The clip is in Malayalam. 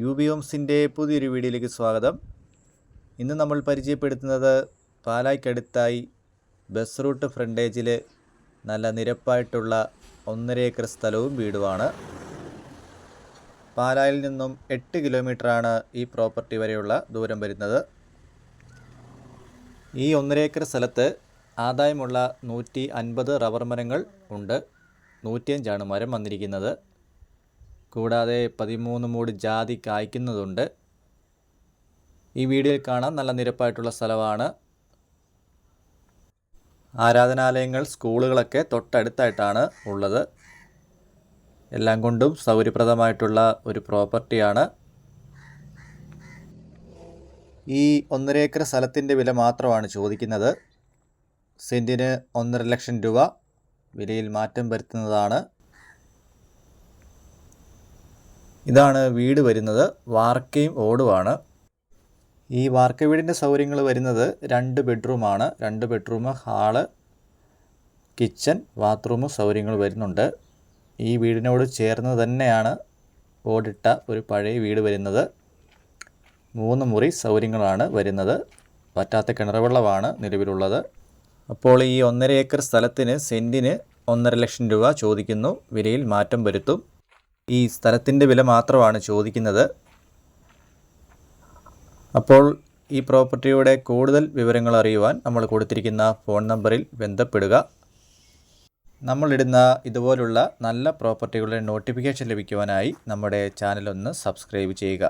യു ബി ഹോംസിന്റെ പുതിയൊരു വീഡിയോയിലേക്ക് സ്വാഗതം. ഇന്ന് നമ്മൾ പരിചയപ്പെടുത്തുന്നത് പാലായ്ക്കടുത്തായി ബസ് റൂട്ട് ഫ്രണ്ടേജിൽ നല്ല നിരപ്പായിട്ടുള്ള ഒന്നര ഏക്കർ സ്ഥലവും വീടുമാണ്. പാലായിൽ നിന്നും എട്ട് കിലോമീറ്ററാണ് ഈ പ്രോപ്പർട്ടി വരെയുള്ള ദൂരം വരുന്നത്. ഈ ഒന്നര ഏക്കർ സ്ഥലത്ത് ആദായമുള്ള നൂറ്റി അൻപത് റബ്ബർ മരങ്ങൾ ഉണ്ട്. നൂറ്റിയഞ്ചാണ് മരം വന്നിരിക്കുന്നത്. കൂടാതെ പതിമൂന്ന് മൂട് ജാതി കായ്ക്കുന്നതുണ്ട്. ഈ വീഡിയോയിൽ കാണാം. നല്ല നിരപ്പായിട്ടുള്ള സ്ഥലമാണ്. ആരാധനാലയങ്ങൾ സ്കൂളുകളൊക്കെ തൊട്ടടുത്തായിട്ടാണ് ഉള്ളത്. എല്ലാം കൊണ്ടും സൗകര്യപ്രദമായിട്ടുള്ള ഒരു പ്രോപ്പർട്ടിയാണ്. ഈ ഒന്നര ഏക്കർ സ്ഥലത്തിന്റെ വില മാത്രമാണ് ചോദിക്കുന്നത്. സെന്റിന് ഒന്നര ലക്ഷം രൂപ വിലയിൽ മാറ്റം വരുത്തുന്നതാണ്. ഇതാണ് വീട് വരുന്നത്. വാർക്കയും ഓടുമാണ് ഈ വാർക്ക വീടിന്റെ സൗകര്യങ്ങൾ വരുന്നത് രണ്ട് ബെഡ്റൂമാണ്. രണ്ട് ബെഡ്റൂം ഹാൾ കിച്ചൺ ബാത്റൂം സൗകര്യങ്ങൾ വരുന്നുണ്ട്. ഈ വീടിനോട് ചേർന്ന് തന്നെയാണ് ഓടിട്ട ഒരു പഴയ വീട് വരുന്നത്. മൂന്ന് മുറി സൗകര്യങ്ങളാണ് വരുന്നത്. പറ്റാത്ത കിണറുവെള്ളമാണ് നിലവിലുള്ളത്. അപ്പോൾ ഈ ഒന്നര ഏക്കർ സ്ഥലത്തിന് സെന്റിന് ഒന്നര ലക്ഷം രൂപ ചോദിക്കുന്നു. വിലയിൽ മാറ്റം വരുത്തും. ഈ സ്ഥലത്തിന്റെ വില മാത്രമാണ് ചോദിക്കുന്നത്. അപ്പോൾ ഈ പ്രോപ്പർട്ടിയുടെ കൂടുതൽ വിവരങ്ങൾ അറിയുവാൻ നമ്മൾ കൊടുത്തിരിക്കുന്ന ഫോൺ നമ്പറിൽ ബന്ധപ്പെടുക. നമ്മളിടുന്ന ഇതുപോലുള്ള നല്ല പ്രോപ്പർട്ടികളുടെ നോട്ടിഫിക്കേഷൻ ലഭിക്കുവാനായി നമ്മുടെ ചാനലൊന്ന് സബ്സ്ക്രൈബ് ചെയ്യുക.